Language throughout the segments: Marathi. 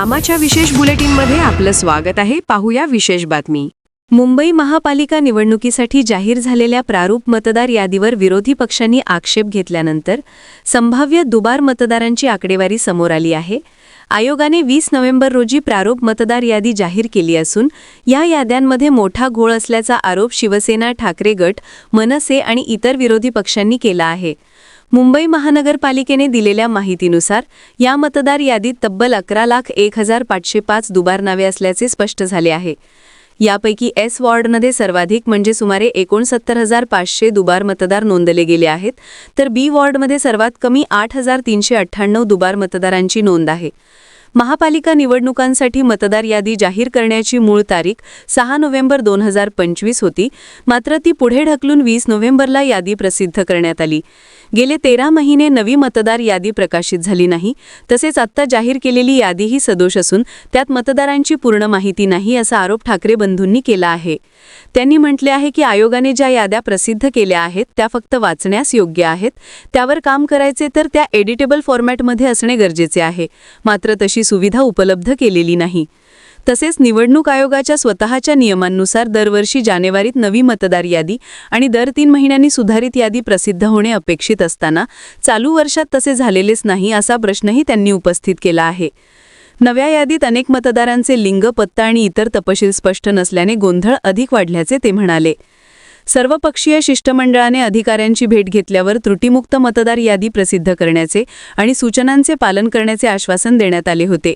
आमाच्या विशेष बुलेटिनमध्ये आपलं स्वागत आहे. पाहूया विशेष बातमी. मुंबई महापालिका निवडणुकीसाठी जाहीर झालेल्या प्रारूप मतदार यादीवर विरोधी पक्षांनी आक्षेप घेतल्यानंतर संभाव्य दुबार मतदारांची आकडेवारी समोर आली आहे. आयोगाने वीस नोव्हेंबर रोजी प्रारूप मतदार यादी जाहीर केली असून या याद्यांमध्ये मोठा घोळ असल्याचा आरोप शिवसेना ठाकरे गट मनसे आणि इतर विरोधी पक्षांनी केला आहे. मुंबई महानगरपालिकेने दिलेल्या माहितीनुसार या मतदार यादीत तब्बल अकरा लाख एक हजार पाचशे पाच दुबार नावे असल्याचे स्पष्ट झाले आहे. यापैकी एस वॉर्डमध्ये सर्वाधिक म्हणजे सुमारे एकोणसत्तर हजार पाचशे दुबार मतदार नोंदले गेले आहेत तर बी वॉर्डमध्ये सर्वात कमी आठ हजार तीनशे अठ्ठ्याण्णव दुबार मतदारांची नोंद आहे. महापालिका निवडणुकांसाठी मतदार यादी जाहीर करण्याची मूळ तारीख सहा नोव्हेंबर दोन हजार पंचवीस होती. मात्र ती पुढे ढकलून वीस नोव्हेंबरला यादी प्रसिद्ध करण्यात आली. गेले तेरा महिने नवी मतदार यादी प्रकाशित झाली नाही. तसेच आत्ता जाहीर केलेली यादीही सदोष असून त्यात मतदारांची पूर्ण माहिती नाही असा आरोप ठाकरे बंधूंनी केला आहे. त्यांनी म्हटले आहे की आयोगाने ज्या याद्या प्रसिद्ध केल्या आहेत त्या फक्त वाचण्यास योग्य आहेत. त्यावर काम करायचे तर त्या एडिटेबल फॉर्मॅटमध्ये असणे गरजेचे आहे. मात्र तशी सुविधा उपलब्ध केलेली नाही. तसेच निवडणूक आयोगाच्या स्वतःच्या नियमांनुसार दरवर्षी जानेवारीत नवी मतदार यादी आणि दर तीन महिन्यांनी सुधारित यादी प्रसिद्ध होणे अपेक्षित असताना चालू वर्षात तसे झालेलेच नाही असा प्रश्नही त्यांनी उपस्थित केला आहे. नव्या यादीत अनेक मतदारांचे लिंग पत्ता आणि इतर तपशील स्पष्ट नसल्याने गोंधळ अधिक वाढल्याचे ते म्हणाले. सर्वपक्षीय शिष्टमंडळाने अधिकाऱ्यांची भेट घेतल्यावर त्रुटीमुक्त मतदार यादी प्रसिद्ध करण्याचे आणि सूचनांचे पालन करण्याचे आश्वासन देण्यात आले होते.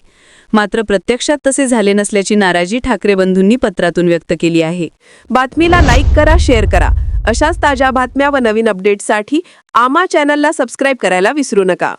मात्र प्रत्यक्षात तसे झाले नसल्याची नाराजी ठाकरे बंधूंनी पत्रातून व्यक्त केली आहे. बातमीला लाईक करा शेअर करा. अशाच ताज्या बातम्या व नवीन अपडेट्ससाठी आमा चॅनलला सबस्क्राईब करायला विसरू नका.